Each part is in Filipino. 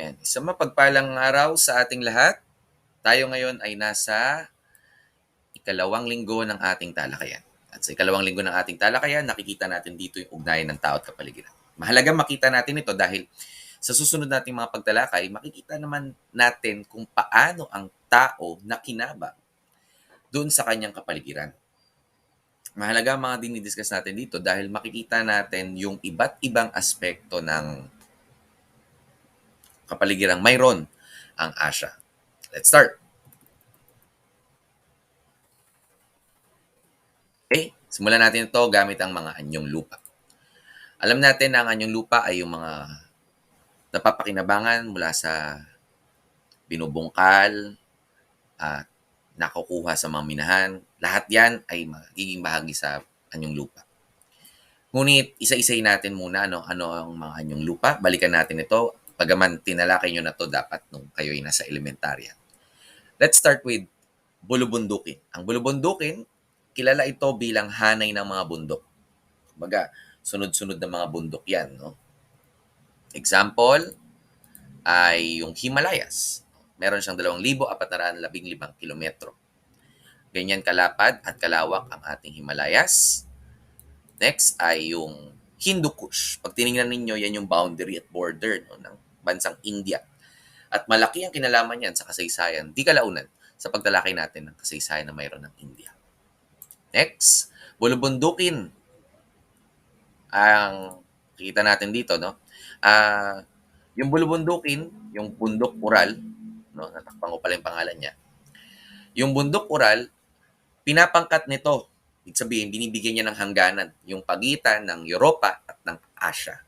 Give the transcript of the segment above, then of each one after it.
Ayan. Isang mapagpalang araw sa ating lahat. Tayo ngayon ay nasa ikalawang linggo ng ating talakayan. At sa ikalawang linggo ng ating talakayan, nakikita natin dito yung ugnayan ng tao at kapaligiran. Mahalaga makita natin ito dahil sa susunod nating mga pagtalakay, makikita naman natin kung paano ang tao nakinabang doon sa kanyang kapaligiran. Mahalaga mga dinidiscuss natin dito dahil makikita natin yung iba't ibang aspekto ng kapaligiran mayroon ang Asya. Let's start. Okay, simulan natin ito gamit ang mga anyong lupa. Alam natin na ang anyong lupa ay yung mga napapakinabangan mula sa binubungkal at nakukuha sa mga minahan. Lahat yan ay magiging bahagi sa anyong lupa. Ngunit isa-isay natin muna ano, ano ang mga anyong lupa. Balikan natin ito. Pagaman tinalakay nyo na to dapat nung kayo ay nasa elementarya. Let's start with bulubundukin. Ang bulubundukin, kilala ito bilang hanay ng mga bundok. Kumbaga, sunod-sunod na mga bundok yan. No? Example ay yung Himalayas. Meron siyang 2,415 kilometro. Ganyan kalapad at kalawak ang ating Himalayas. Next ay yung Hindu Kush. Pag tinignan ninyo, yan yung boundary at border no, ng bansang India. At malaki ang kinalaman niyan sa kasaysayan, di kalaunan, sa pagtalakay natin ng kasaysayan na mayroon ng India. Next, bulubundukin. Ang kita natin dito, no? Ah, yung bulubundukin, yung bundok Ural, no? Natakpan ko pala yung pangalan niya. Yung bundok Ural, pinapangkat nito. Ibig sabihin, binibigyan niya ng hangganan yung pagitan ng Europa at ng Asia.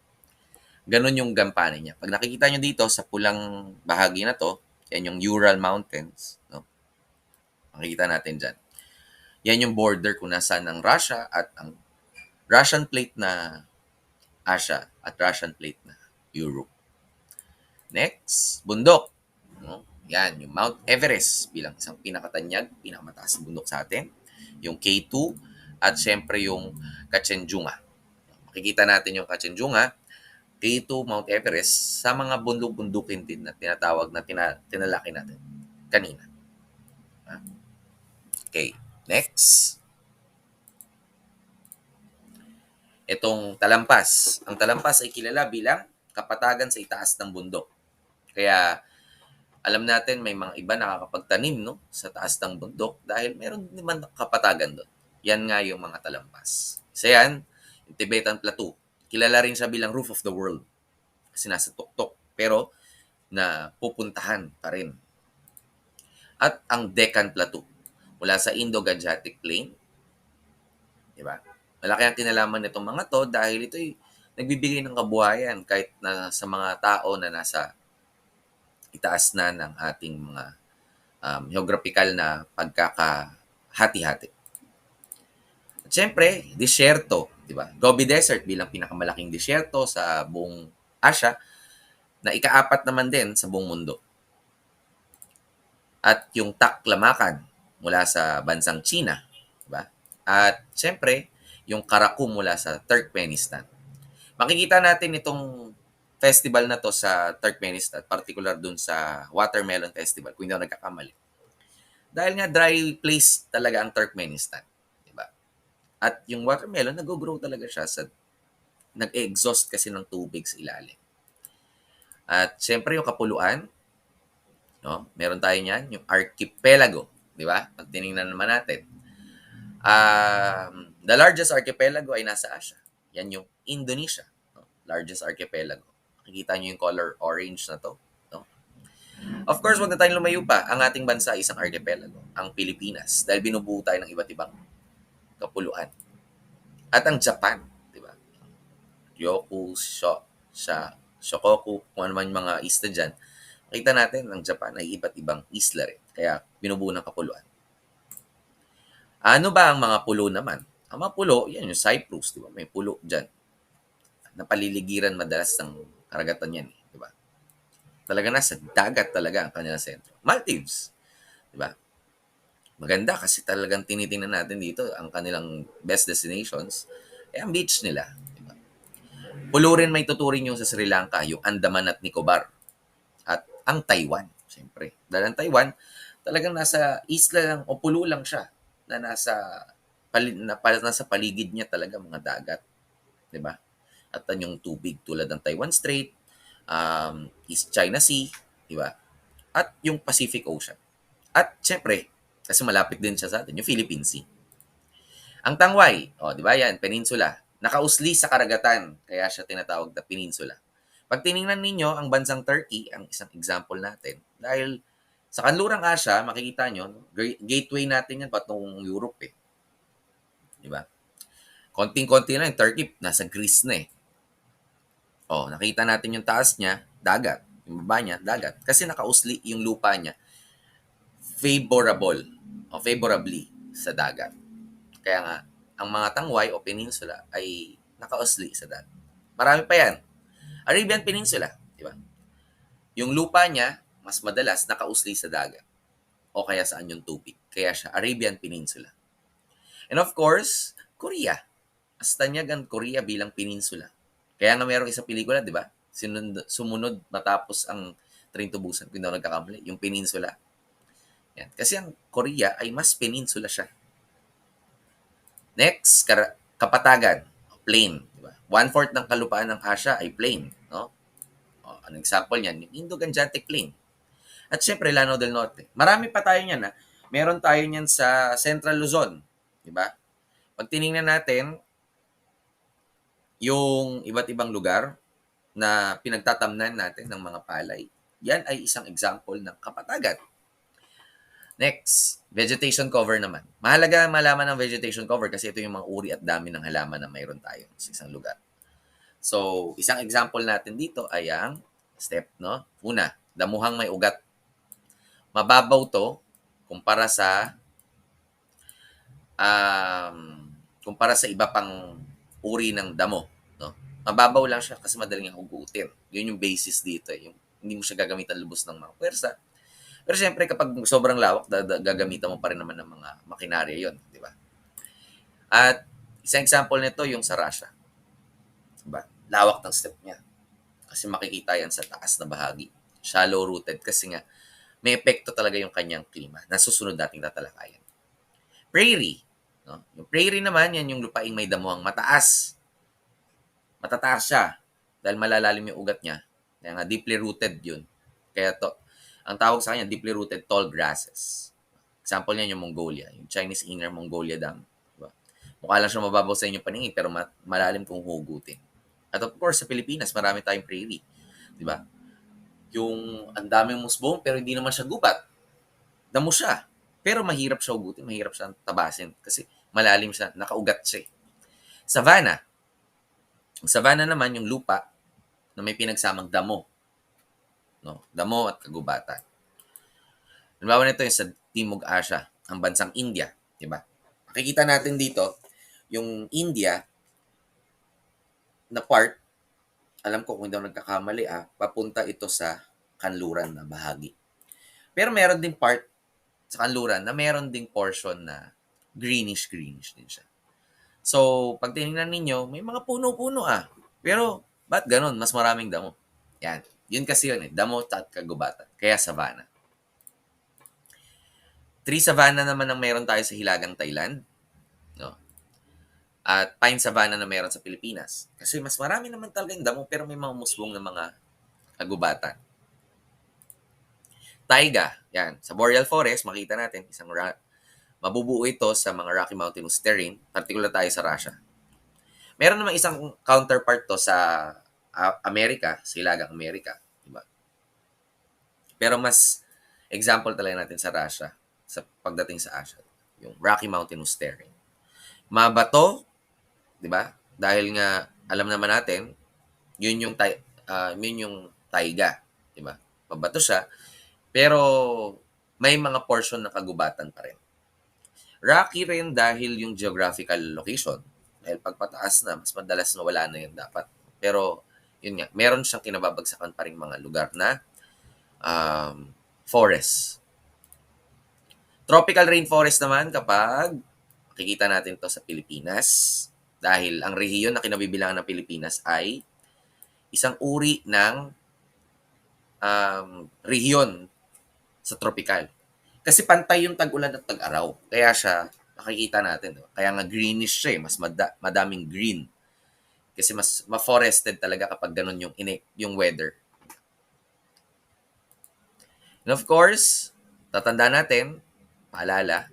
Ganon yung gampanan niya. Pag nakikita nyo dito sa pulang bahagi na to, yan yung Ural Mountains. No? Makikita natin dyan. Yan yung border kung nasaan ang Russia at ang Russian plate na Asia at Russian plate na Europe. Next, bundok. No? Yan, yung Mount Everest bilang isang pinakatanyag, pinakamataas na bundok sa atin. Yung K2 at syempre yung Kachenjunga. Makikita natin yung Kachenjunga, K2, Mount Everest sa mga bundok-bundukin din na tinatawag na tina, tinalaki natin kanina. Okay, next. Itong talampas. Ang talampas ay kilala bilang kapatagan sa itaas ng bundok. Kaya alam natin may mga iba nakakapagtanim no sa taas ng bundok dahil meron naman kapatagan doon. Yan nga yung mga talampas. Isa yan, yung Tibetan Plateau. Kilala rin siya bilang roof of the world. Kasi nasa tuktok. Pero na pupuntahan pa rin. At ang Deccan Plateau mula sa Indo-Gangetic Plain. Di ba? Malaki ang kinalaman nitong mga to dahil ito'y nagbibigay ng kabuhayan kahit na sa mga tao na nasa itaas na ng ating mga um, geographical na pagkakahati-hati. At syempre, disyerto, di ba? Gobi Desert bilang pinakamalaking disyerto sa buong Asia na ikaapat naman din sa buong mundo. At yung Taklamakan mula sa bansang China, di ba? At syempre, yung Karakum mula sa Turkmenistan. Makikita natin itong festival na to sa Turkmenistan, particular dun sa Watermelon Festival, kung hindi ako nagkakamali. Dahil nga dry place talaga ang Turkmenistan. At yung watermelon, nag-grow talaga siya sa nag-exhaust kasi ng tubig sa ilalim. At syempre yung kapuluan, no? meron tayo niyan, yung archipelago. Di ba? Pag tinignan naman natin. Um, the largest archipelago ay nasa Asia. Yan yung Indonesia. No? Largest archipelago. Makikita nyo yung color orange na to. No? Of course, wag na tayong lumayo pa. Ang ating bansa ay isang archipelago, ang Pilipinas. Dahil binubuo tayo ng iba't ibang kapuluan. At ang Japan, di ba? Ryoku, Sho, Sha, Shokoku, kung ano man yung mga isla dyan. Makita natin, ang Japan ay iba't ibang isla rin. Kaya binubuo ng kapuluan. Ano ba ang mga pulo naman? Ang mga pulo, yan yung Cyprus, di ba? May pulo dyan. Napaliligiran madalas ng karagatan yan, eh, di ba? Talaga nasa dagat talaga ang kanilang sentro. Maldives, di ba? Maganda kasi talagang tinitingnan natin dito ang kanilang best destinations. Eh, ang beach nila. Di ba? Pulo rin may tuturing yung sa Sri Lanka, yung Andaman at Nicobar. at ang Taiwan, siyempre. Dahil ang Taiwan, talagang nasa isla lang o pulo lang siya na nasa pali, na, nasa paligid niya talaga mga dagat, 'di ba? At yung tubig tulad ng Taiwan Strait, um, East China Sea, 'di ba? At yung Pacific Ocean. At syempre, kasi malapit din siya sa atin, yung Philippine Sea. Ang Tangway, oh, 'di ba? Yan, peninsula. Nakausli sa karagatan, kaya siya tinatawag na peninsula. Pag tiningnan ninyo ang bansang Turkey, ang isang example natin, dahil sa kanlurang Asya, makikita nyo, gateway natin yan patungong Europe eh. Di ba? Konting-konti lang, yung Turkey, nasa Greece na eh. Oh, nakita natin yung taas niya, dagat. Yung baba niya, dagat. Kasi nakausli yung lupa niya favorable o favorably sa dagat. Kaya nga, ang mga tangway o peninsula ay nakausli sa dagat. Marami pa yan. Arabian Peninsula, di ba? Yung lupa niya, mas madalas nakausli sa dagat. O kaya saan yung tubig. Kaya siya Arabian Peninsula. And of course, Korea. Astanyag ang Korea bilang peninsula. Kaya nga mayroong isang pelikula, di ba? Sinund- sumunod matapos ang Train to Busan, kung ako nagkakamali, yung peninsula. Yan. Kasi ang Korea ay mas peninsula siya. Next, kapatagan, plain. Diba? One-fourth ng kalupaan ng Asia ay plain. No? O, an example niyan, yung Indo-Gangetic Plain. At syempre, Lanao del Norte. Marami pa tayo niyan. Ha? Meron tayo niyan sa Central Luzon. Diba? Pag tiningnan natin, yung iba't ibang lugar na pinagtatamnan natin ng mga palay, yan ay isang example ng kapatagan. Next, vegetation cover naman. Mahalaga malaman ng vegetation cover kasi ito yung mga uri at dami ng halaman na mayroon tayo sa isang lugar. So, isang example natin dito ay ang step, no? Una, damuhang may ugat. Mababaw to kumpara sa um, kumpara sa iba pang uri ng damo, no? Mababaw lang siya kasi madaling hugutin. Yun yung basis dito, eh. yung hindi mo siya gagamitan lubos ng mga pwersa. Pero siyempre, kapag sobrang lawak, gagamitan mo pa rin naman ng mga makinarya yon di ba? At isang example nito, yung sa Russia. Diba? Lawak ng step niya. Kasi makikita yan sa taas na bahagi. Shallow rooted kasi nga may epekto talaga yung kanyang klima na susunod nating tatalakayan. Prairie. No? Yung prairie naman, yan yung lupaing may damuhang mataas. Matataas siya dahil malalalim yung ugat niya. Kaya nga deeply rooted yun. Kaya to, ang tawag sa kanya, deeply rooted tall grasses. Example niyan yung Mongolia, yung Chinese Inner Mongolia Dam. Diba? Mukha lang siya mababaw sa inyong paningin, pero ma- malalim kung hugutin. At of course, sa Pilipinas, marami tayong prairie. Di ba? Yung ang daming musbong, pero hindi naman siya gubat. Damo siya. Pero mahirap siya hugutin, mahirap siya tabasin. Kasi malalim siya, nakaugat siya. eh. Savannah. Savannah naman yung lupa na may pinagsamang damo. No? Damo at kagubatan. Halimbawa nito yung sa Timog Asya, ang bansang India. Di ba? Makikita natin dito, yung India na part, alam ko kung hindi ako nagkakamali ah, papunta ito sa kanluran na bahagi. Pero meron din part sa kanluran na meron ding portion na greenish-greenish din siya. So, pag tinignan ninyo, may mga puno-puno ah. Pero, ba't ganun? Mas maraming damo. Yan. Yun kasi yun eh. Damo at kagubatan. Kaya savanna. Tree savanna naman ang meron tayo sa Hilagang Thailand. No? At pine savanna na meron sa Pilipinas. Kasi mas marami naman talaga yung damo pero may mga musbong na mga kagubatan. Taiga, yan. Sa Boreal Forest, makita natin, isang ra- mabubuo ito sa mga Rocky Mountainous terrain, particular tayo sa Russia. Meron naman isang counterpart to sa ah, Amerika, sa Hilagang Amerika. Pero mas example talaga natin sa Russia, sa pagdating sa Asia, yung Rocky Mountainous terrain. Mabato, di ba? Dahil nga, alam naman natin, yun yung, ah, yun yung taiga, di ba? Mabato siya, pero may mga portion na kagubatan pa rin. Rocky rin dahil yung geographical location. Dahil pagpataas na, mas madalas na wala na yun dapat. Pero, yun nga, meron siyang kinababagsakan pa rin mga lugar na um, forest. Tropical rainforest naman kapag makikita natin to sa Pilipinas dahil ang rehiyon na kinabibilangan ng Pilipinas ay isang uri ng um, rehiyon sa tropical. Kasi pantay yung tag-ulan at tag-araw. Kaya siya, nakikita natin. no? Kaya nga greenish siya eh. Mas mada- madaming green. Kasi mas ma-forested talaga kapag ganun yung, yung weather. And of course, tatanda natin, paalala,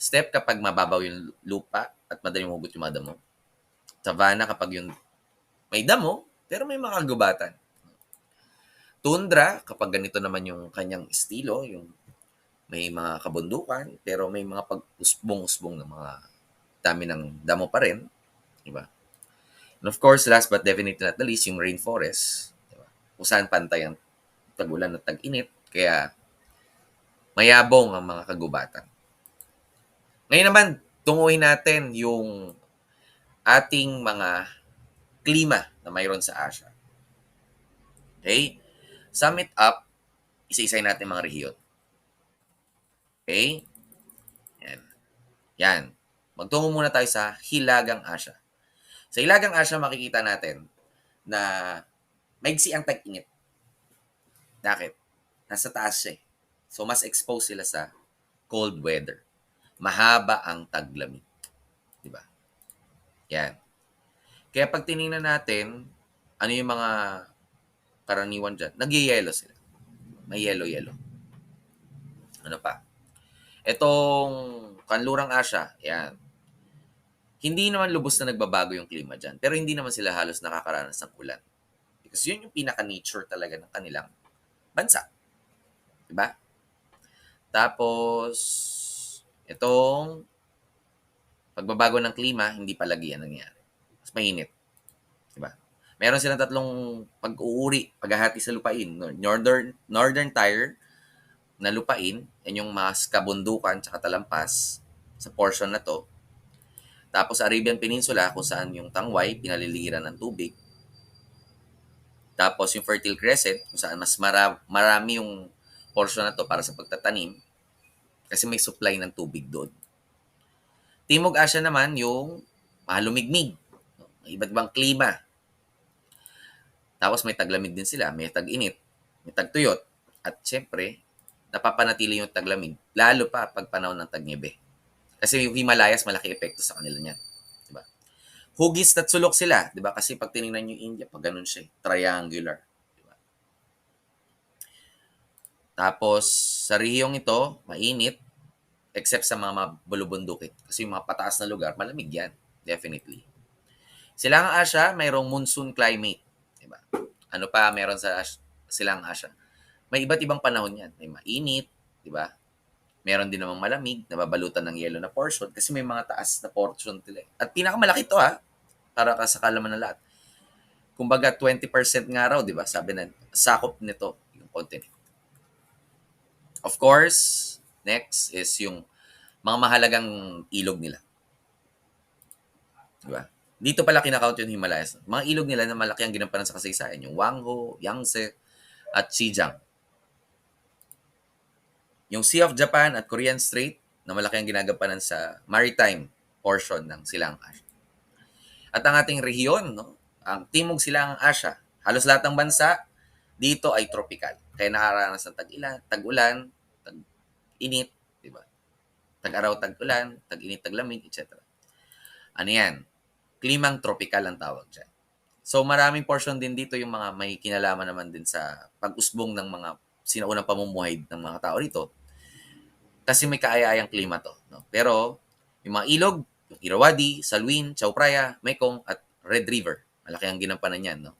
step kapag mababaw yung lupa at madaling hugot yung mga damo. Savannah kapag yung may damo, pero may mga kagubatan. Tundra, kapag ganito naman yung kanyang estilo, yung may mga kabundukan, pero may mga pag-usbong-usbong ng mga dami ng damo pa rin. Diba? And of course, last but definitely not the least, yung rainforest. Diba? Kung saan pantay ang tag-ulan at tag-init. Kaya, mayabong ang mga kagubatan. Ngayon naman, tunguhin natin yung ating mga klima na mayroon sa Asia. Okay? Sum it up, isa-isay natin mga rehiyon. Okay? Yan. Yan. Magtungo muna tayo sa Hilagang Asya. Sa Hilagang Asya, makikita natin na maigsi ang tag-init. Bakit? Nasa taas eh. So, mas exposed sila sa cold weather. Mahaba ang taglamig. Di ba? Yan. Kaya pag tiningnan natin, ano yung mga karaniwan dyan, nagyayelo sila. May yellow-yellow. Ano pa? Itong kanlurang Asya, yan. Hindi naman lubos na nagbabago yung klima dyan. Pero hindi naman sila halos nakakaranas ng ulan. Because yun yung pinaka-nature talaga ng kanilang bansa. Diba? Tapos, itong pagbabago ng klima, hindi palagi yan nangyari. Mas mainit. Diba? Meron silang tatlong pag-uuri, paghahati sa lupain. No- Northern, Northern Tire na lupain, yan yung mas kabundukan tsaka talampas sa portion na to. Tapos Arabian Peninsula kung saan yung tangway, pinaliligiran ng tubig. Tapos yung Fertile Crescent kung saan mas mara- marami yung portion na to para sa pagtatanim kasi may supply ng tubig doon. Timog Asya naman yung malumigmig. May iba't ibang klima. Tapos may taglamig din sila, may tag-init, may tagtuyot. At syempre, napapanatili yung taglamig, lalo pa pag panahon ng tagniebe. Kasi yung Himalayas, malaki epekto sa kanila niyan. Hugis at sulok sila, di ba? Kasi pag tinignan yung India, pag ganun siya, eh, triangular. Diba? Tapos, sa rehiyong ito, mainit, except sa mga bulubundukit. Kasi yung mga pataas na lugar, malamig yan. Definitely. Silangang Asya, mayroong monsoon climate. Diba? Ano pa meron sa As- Silangang Asya? May iba't ibang panahon yan. May mainit, di ba? Meron din namang malamig, nababalutan ng yellow na portion kasi may mga taas na portion nila. eh. At pinakamalaki to ha, para ka sa kalaman ng lahat. Kumbaga 20% nga raw, di ba? Sabi na, sakop nito yung continent. Of course, next is yung mga mahalagang ilog nila. Di ba? Dito pala kinakount yung Himalayas. Mga ilog nila na malaki ang ginampanan sa kasaysayan. Yung Wangho, Yangtze, at Xinjiang. Yung Sea of Japan at Korean Strait na malaki ang ginagampanan sa maritime portion ng Silangang Asya. At ang ating rehiyon, no, ang Timog Silangang Asya, halos lahat ng bansa dito ay tropical. Kaya nakaranas ng tag-ilan, tag-ulan, tag-init, di ba? Tag-araw, tag-ulan, tag-init, tag-lamig, etc. Ano yan? Klimang tropical ang tawag dyan. So maraming portion din dito yung mga may kinalaman naman din sa pag-usbong ng mga sinaunang pamumuhay ng mga tao rito. Kasi may kaaya-ayang klima to. No? Pero yung mga ilog, yung Irrawaddy, Salween, Chao Phraya, Mekong, at Red River. Malaki ang ginampanan yan. No?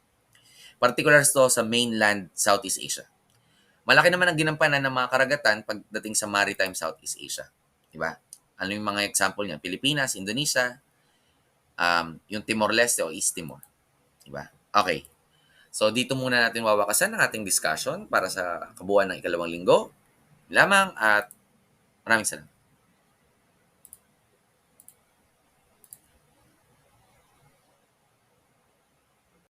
Particular to sa mainland Southeast Asia. Malaki naman ang ginampanan ng mga karagatan pagdating sa maritime Southeast Asia. Diba? Ano yung mga example niyan? Pilipinas, Indonesia, um, yung Timor-Leste o East Timor. Diba? Okay. So, dito muna natin wawakasan ang ating discussion para sa kabuuan ng ikalawang linggo. Lamang at maraming salamat.